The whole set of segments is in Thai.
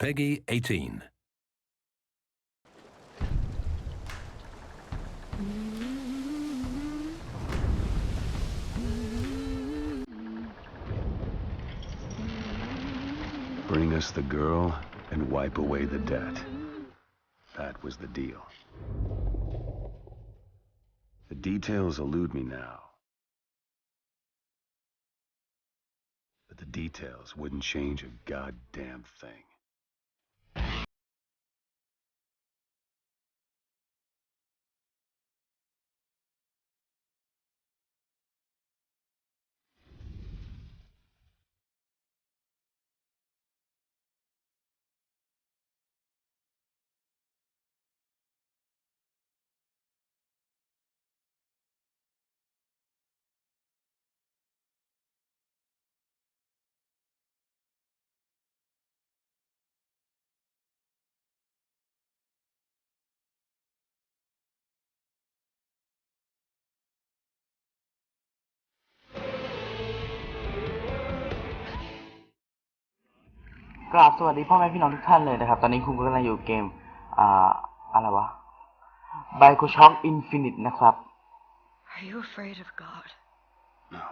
Peggy 18. Bring us the girl and wipe away the debt. That was the deal. The details elude me now. But the details wouldn't change a goddamn thing. กราบสวัสดีพ่อแม่พี่น้องทุกท่านเลยนะครับ ตอนนี้คุณกำลังอยู่เกม อ่า อะไรวะ b i o s h o c k Infinite นะครับ Are you afraid of God? No,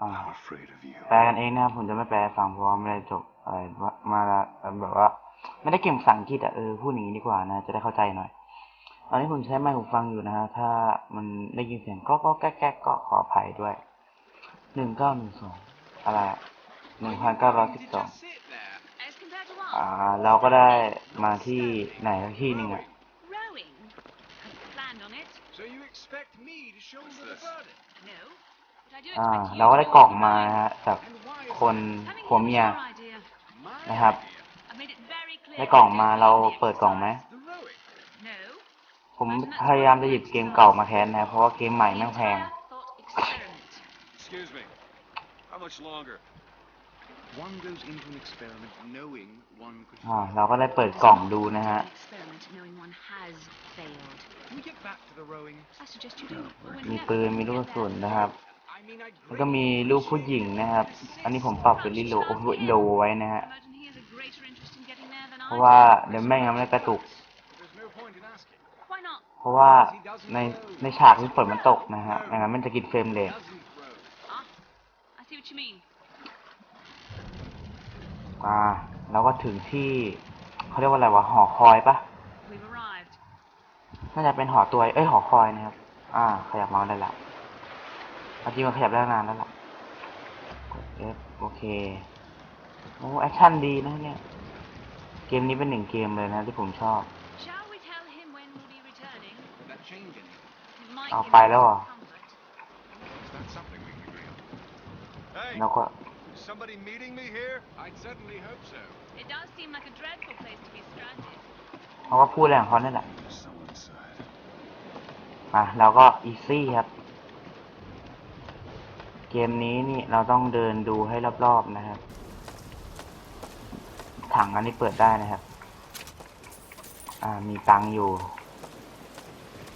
อ่า I'm afraid of you. แปลกันเองนะครับ ผมจะไม่แปลให้ฟังเพราะว่าไม่ได้จบอะไรว่ามาแบบว่า ไม่ได้เก่งภาษาอังกฤษอะเออพูดอย่างนี้ดีกว่านะ จะได้เข้าใจหน่อย ตอนนี้ผมใช้ไมค์หูฟังอยู่นะฮะ ถ้ามันได้ยินเสียงก็ก็แก๊กแก๊กก็ขออภัยด้วยหนึ่งเก้าหนึ่งสองอะไรอะ หนึ่งพันเก้าร้อยสิบสอง As compared to อ่า what? เราก็ได้มาที่ไหนสักที่หนึ่งอะ Rowing. I've planned on it. So you expect me to shoulder the burden? No. But I do อ่า expect you เราก็ได้ to กล่อง hold มา the นะ line. ฮะจาก And why is คน Having ผัว him is เมีย your idea. my นะครับ idea? I made it very clear. ได้กล่อง I มา don't เรา need the เปิดกล่องไหม exercise. The rowing. No. ผมพยายามจะหยิบเกมเก่ามาแทนนะครับเพราะว่าเกมใหม่แม่งแพง Entire thought experiment. Excuse me. How much longer? อ่า fail. เราก็ได้เปิดกล่องดูนะฮะ An experiment knowing one has failed. Can we get back to the rowing? I suggest you do. But when มี you get ปืน there, มีลูกกระสุนนะครับ I mean, I แล้วก็มีรูปผู้หญิงนะครับ อันนี้ผมปรับเป็นลิโลโลไว้นะฮะ Imagine he has a greater interest in getting there than เพ I ราะ do. ว่าเดี๋ยวแม่งยังไม่ได้กระตุก There's no point in asking. Why not? เพราะว่าในในฉากที่ฝนมันตกนะฮะอย่างนั้นมันจะกินเฟรมเรท Doesn't row. Ah, I see what you mean. อ่าเราก็ถึงที่เขาเรียกว่าอะไรวะหอคอยปะ We've arrived. น่าจะเป็นหอตัวเอ้ยหอคอยนะครับ อ่า ขยับเมาส์ได้ละเอาจริงมันขยับได้นานแล้วล่ะกด F โอเคโอ้แอคชั่นดีนะเนี่ย เกมนี้เป็นหนึ่งเกมเลยนะที่ผมชอบ Shall we tell him when we'll be returning? Will that change anything? It might I'll give buy us that some one. comfort. Is that something we can agree on? Hey, แล้วก็ is somebody meeting me here? I'd certainly hope so. It does seem like a dreadful place to be stranded. เขาก็พูดอะไรของเขาเนี่ยแหละ There's someone inside. อะเราก็อีซี่ครับ เกมนี้นี่เราต้องเดินดูให้รอบๆนะครับ ถังอันนี้เปิดได้นะครับ อ่า มีตังค์อยู่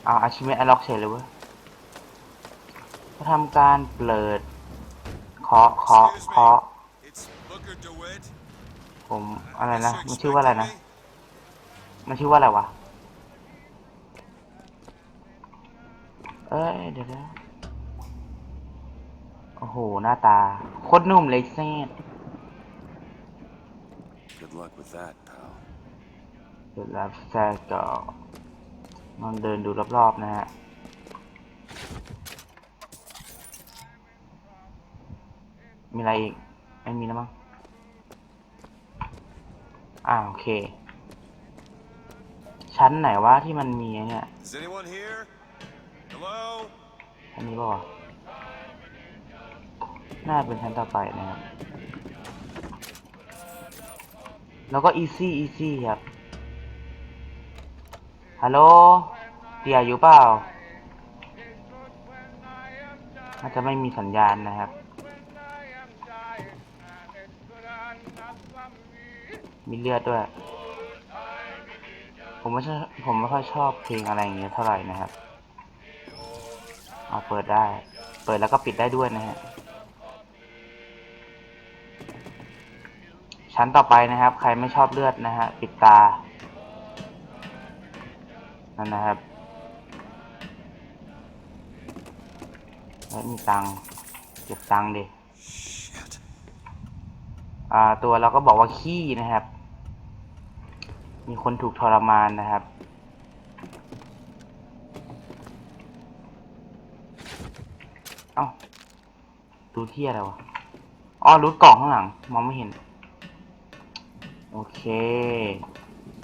อ่าอาชิเมะอล็อกเฉยเลยเว้ยก็ทำการเปิด เคาะเคาะเคาะ It's Booker DeWitt. ผมอะไรนะ Guess you มันชื่อว่าอะไรนะ expected me? มันชื่อว่าอะไรวะเอ้ยเดี๋ยวนะโอ้โห หน้าตา โคตรนุ่มเลยเซ่ด Good luck with that, pal. เสร็จแล้วแซ่ก็ลองเดินดูรอบๆนะฮะ มีอะไรอีก ไม่มีแล้วมั้ง อ่าโอเค ชั้นไหนวะที่มันมีไอ้เนี่ย Is anyone here? Hello? อันนี้ป่าวะน่าเป็นชั้นต่อไปนะครับ แล้วก็ easy easy ครับ ฮัลโหลเตียอยู่เปล่า น่าจะไม่มีสัญญาณนะครับ มีเลือดด้วย ผมไม่ชอบผมไม่ค่อยชอบเพลงอะไรอย่างเงี้ยเท่าไหร่นะครับเอาเปิดได้ เปิดแล้วก็ปิดได้ด้วยนะฮะ ชั้นต่อไปนะครับ ใครไม่ชอบเลือดนะฮะ ปิดตา นั่นนะครับแล้วมีตังค์เก็บตังค์ดิ อ่า ตัวเราก็บอกว่าขี้นะครับ มีคนถูกทรมานนะครับ เอ้ารูที่อะไรวะ อ๋อรูดกล่องข้างหลัง มองไม่เห็น โอเค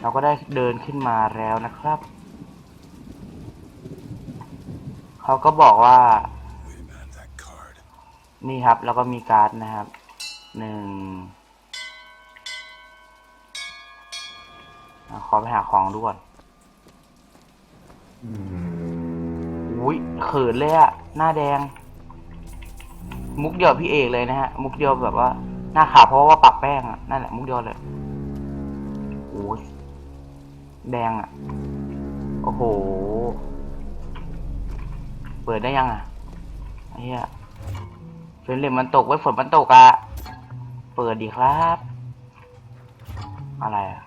เราก็ได้เดินขึ้นมาแล้วนะครับ เขาก็บอกว่า นี่ครับ แล้วก็มีการ์ดนะครับ หนึ่งอะ ขอไปหาของดูก่อนอุ้ยเขินเลยอะหน้าแดง มุกเดียวกับพี่เอกเลยนะฮะ มุกเดียวแบบว่า หน้าขาวเพราะว่าปักแป้งอะนั่นแหละ มุกเดียวเลยโอ้ยแดงอะโอ้โห เปิดได้ยังอะไอ้เหี้ยเฟรนเลมมันตกไว้ฝนมันตกอะเปิดดีครับ อะไรอะ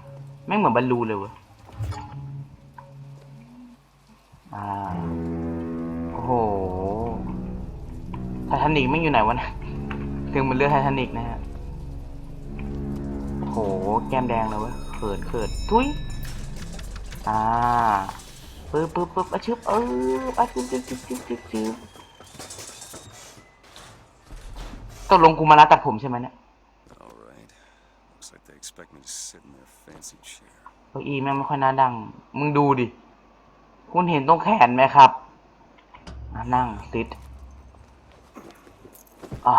ไม่งเหมือนบอลลูนเลยเว้ยอ่า โอ้โห ไททานิกไม่งอยู่ไหนวะนะเนะถึงมันเลือกไททานิกนะฮะ โอ้โห แก้มแดงเลยเว้ยเขินเขินทุยอ่าปึ๊บปึ๊บปึ๊บอะชึบเอออะชึบชึบชึบชึบชึบชึบตกลงกูมาร้าตัดผมใช่ไหมเนี่ย All right. Looks like they expect me to sit in their fancy chair. เก้าอี้แม่งไม่ค่อยน่าดัง มึงดูดิ คุณเห็นตรงแขนไหมครับอะนั่งซิดอ่า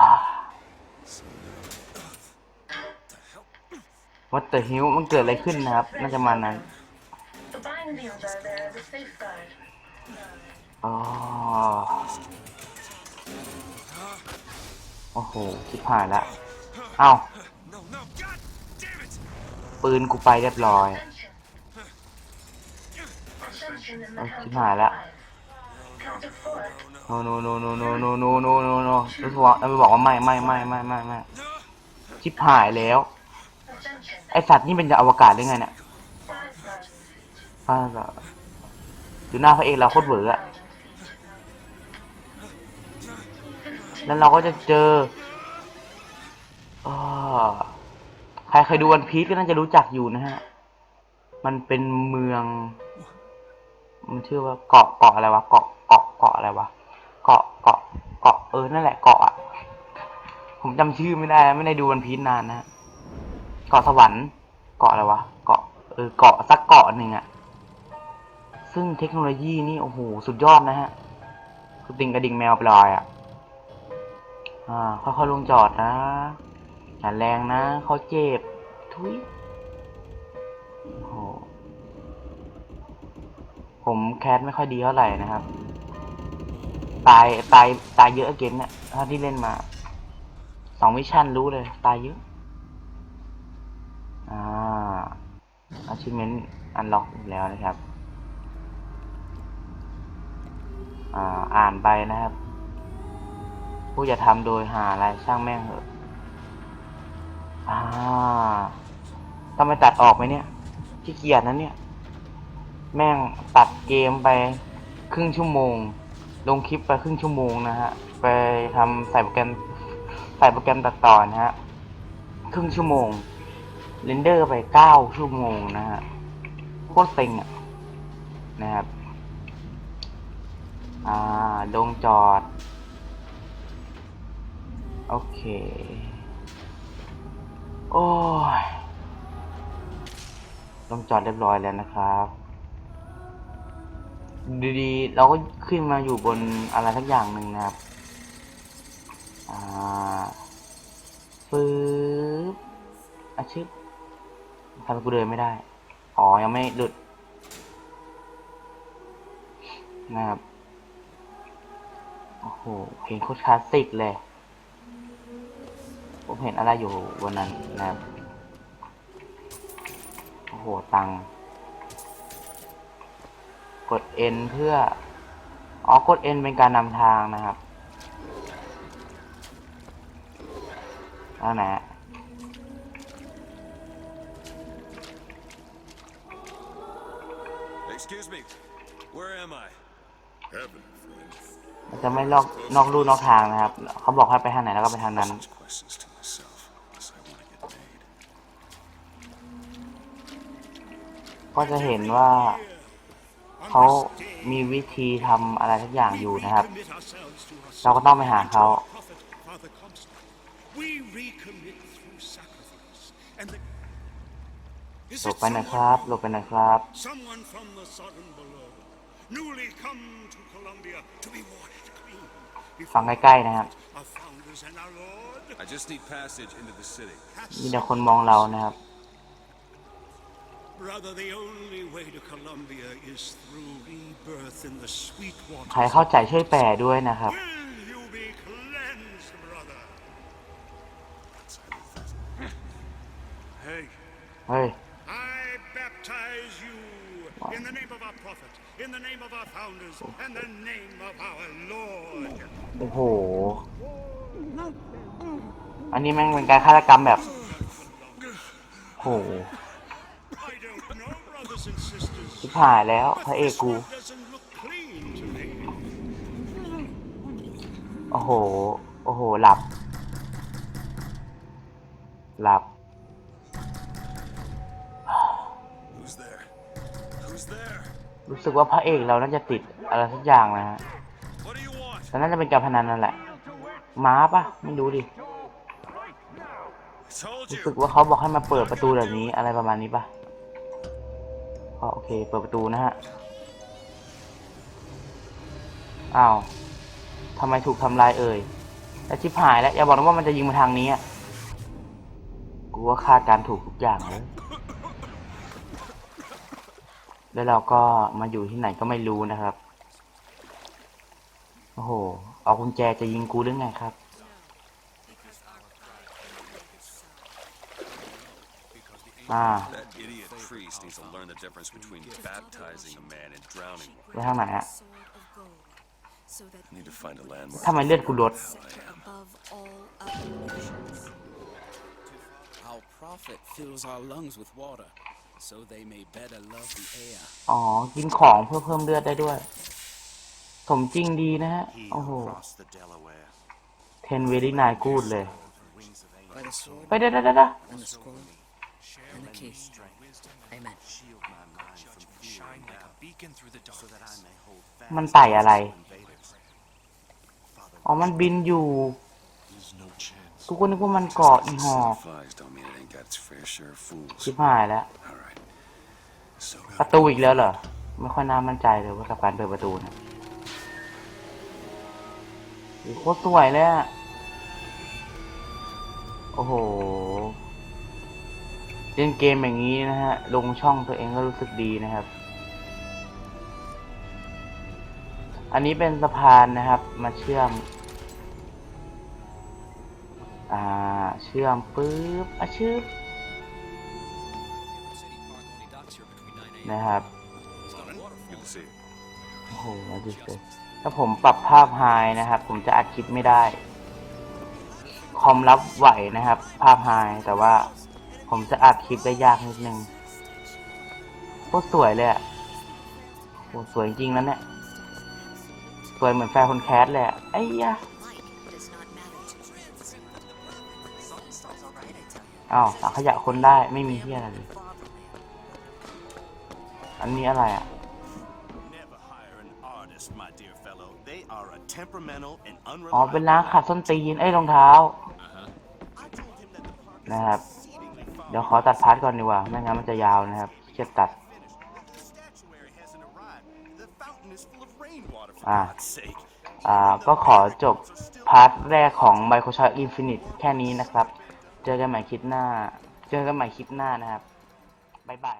วัตเตอร์ฮิวมันเกิดอะไรขึ้นนะครับ น่าจะมานั้น The bindings are there as a safeguard. อ๋อ โอ้โหชิบหายละ เอ้า No, no, god damn it! ปืนกูไปเรียบร้อยเอาชิบหายละโนโนโนโนโนโนโนโนโนโนแล้วบอกแล้วไปบอกว่าไม่ไม่ไม่ไม่ไม่ไม่ชิบหายแล้ว ไอสัตว์นี่เป็นจะอวกาศได้ไงเนี่ยป้าก็ดูหน้าพระเอกเราโคตรเหวออะแล้วเราก็จะเจออา ใครเคยดูวันพีชก็น่าจะรู้จักอยู่นะฮะ มันเป็นเมือง มันชื่อว่าเกาะเกาะอะไรวะ เกาะเกาะเกาะอะไรวะ เกาะเกาะเกาะเออ นั่นแหละเกาะอะ ผมจำชื่อไม่ได้ ไม่ได้ดูวันพีชนานนะเกาะสวรรค์ เกาะอะไรวะ เกาะ เออ เกาะสักเกาะหนึ่งอะ ซึ่งเทคโนโลยีนี่โอ้โหสุดยอดนะฮะคือติงกระดิ่งแมวปลอยอะ อ่า ค่อยๆลงจอดนะ อย่าแรงนะเขาเจ็บ ทุยโอ้โหผมแคสไม่ค่อยดีเท่าไหร่นะครับ ตายตายตายเยอะเกมเนี่ยถ้าที่เล่นมา สองมิชชั่นรู้เลย ตายเยอะ อ่า achievement unlock อีกแล้วนะครับ อ่าอ่านไปนะครับ ผู้จะทำโดยหาอะไรช่างแม่งเหอะ อ่าต้องไปตัดออกไหมเนี่ยขี้เกียจนะเนี่ย แม่งตัดเกมไปครึ่งชั่วโมง ลงคลิปไปครึ่งชั่วโมงนะฮะ ไปทำใส่โปรแกรมใส่โปรแกรมตัดต่อนะฮะ ครึ่งชั่วโมงเรนเดอร์ไปเก้าชั่วโมงนะฮะ โคตรเซ็งอะ นะครับ อ่าลงจอด โอเค โอ้ยลงจอดเรียบร้อยแล้วนะครับดีๆเราก็ขึ้นมาอยู่บนอะไรสักอย่างหนึ่งนะครับ อ่าปึ๊บอาชิบทำไมกูเดินไม่ได้ อ๋อ ยังไม่หลุด นะครับ โอ้โห เพลงโคตรคลาสสิกเลย ผมเห็นอะไรอยู่วันนั้นนะครัโอ้โห ตัง กด N เพื่อ อ๋อ กด N เป็นการนำทางนะครับแล้วนะมันจะไม่ลอกนอกลู่นอกทางนะครับ เขาบอกให้ไปทางไหนแล้วก็ไปทางนั้น ก็จะเห็นว่าเขามีวิธีทำอะไรทุกอย่างอยู่นะครับ เราก็ต้องไปหาเขา We recommit through sacrifice. And the... Is หลบ it ไปหนะครับ หลบไปหนะครับ someone from the Sodom below, newly come to Columbia to be washed clean ฟัง before ใกล้ๆนะครับ our founders and our Lord? I just need passage into the city. มีแต่คนมองเรานะครับ Brother, the only way to Columbia is through rebirth in the sweet ใคร waters. เข้าใจช่วยแปลด้วยนะครับ Will you be cleansed, brother? Hey, เฮ้ย I baptize you in the name of our prophet, in the name of our founders, and the name of our Lord. โอ้โห อันนี้แม่งเป็นการฆาตกรรมแบบโห I don't know, brothers and sisters. ชิบหายแล้วพระเอก This กู one doesn't look clean to me. โอ้โห โอ้โห หลับ หลับ who's there? Who's there? รู้สึกว่าพระเอกเราน่าจะติดอะไรสักอย่างนะฮะ What do you want? แต่น่าจะเป็นการพนันนั่นแหละ ม้าปะไม่รู้ดิ I told รู้ you. สึกว่าเขาบอกให้มาเปิดประตูแบบนี้อะไรประมาณนี้ปะก็โอ เคเปิดประตูนะฮะ อ้าวทำไมถูกทำลายเอ่ยแล้วชิบหายแล้วอย่าบอกนะว่ามันจะยิงมาทางนี้อะกูว่าคาดการถูกทุกอย่างเลย แล้วเราก็มาอยู่ที่ไหนก็ไม่รู้นะครับ โอ้โห เอากุญแจจะยิงกูหรือไงครับ อ่า priest needs to learn the difference between baptizing a man and drowning one. ไปทางไหนอะ sword of gold, so that I need to find a landmark. ทำไมเลือดกูลด scepter above all other nations. Our prophet fills our lungs with water, so they may better love the air. อ๋อ กินของเพื่อเพิ่มเลือดได้ด้วย สมจริงดีนะฮะโอ้โห the Delaware. เทนเวลี่นายกูดเลย By the sword ไปเด้อเด้อเด้อเด้อ and the scroll and the key. Amen. Shield my mind from shine like a beacon through the darkness, so that I may hold fast มันไต่อะไร invaders. อ๋อ มันบินอยู่ There's no chance. กูก็นึกว่ามันเกาะอีหอก Flies don't mean it ain't got its fair share of fools. ชิบหายแล้ว All right. So ประตูอีกแล้วเหรอ ไม่ค่อยน่ามั่นใจเลยว่ากับการเปิดประตูเนะโอ้โหโคตรสวยเลยอะโอ้โห เล่นเกมอย่างนี้นะฮะ ลงช่องตัวเองก็รู้สึกดีนะครับ อันนี้เป็นสะพานนะครับ มาเชื่อม อ่า เชื่อมปึ๊บอะชื่อนะครับโอ้โหมาดูสิถ้าผมปรับภาพไฮนะครับ ผมจะอัดคลิปไม่ได้ คอมรับไหวนะครับ ภาพไฮแต่ว่า ผมจะอัดคลิปได้ยากนิดนึงโคตรสวยเลยอะโอ้สวยจริงแล้วเนี่ยสวยเหมือนแฟนคนแคสเลยอะไอ้ยะอ้าวถังขยะคนได้ไม่มีที่อะไรเลยอันนี้อะไรอะ Never hire an artist, my dear fellow. They are a temperamental and อ๋อ เป็นร้านขัดส้นตีน เอ้ยรองเท้า I told him that the park is นะครับ เดี๋ยวขอตัดพาร์ทก่อนดีกว่า ไม่งั้นมันจะยาวนะครับเกียตัด อ่า อ่า ก็ขอจบพาร์ทแรกของ Microsoft Infinite แค่นี้นะครับ เจอกันใหม่คลิปหน้า เจอกันใหม่คลิปหน้านะครับ บ๊ายบาย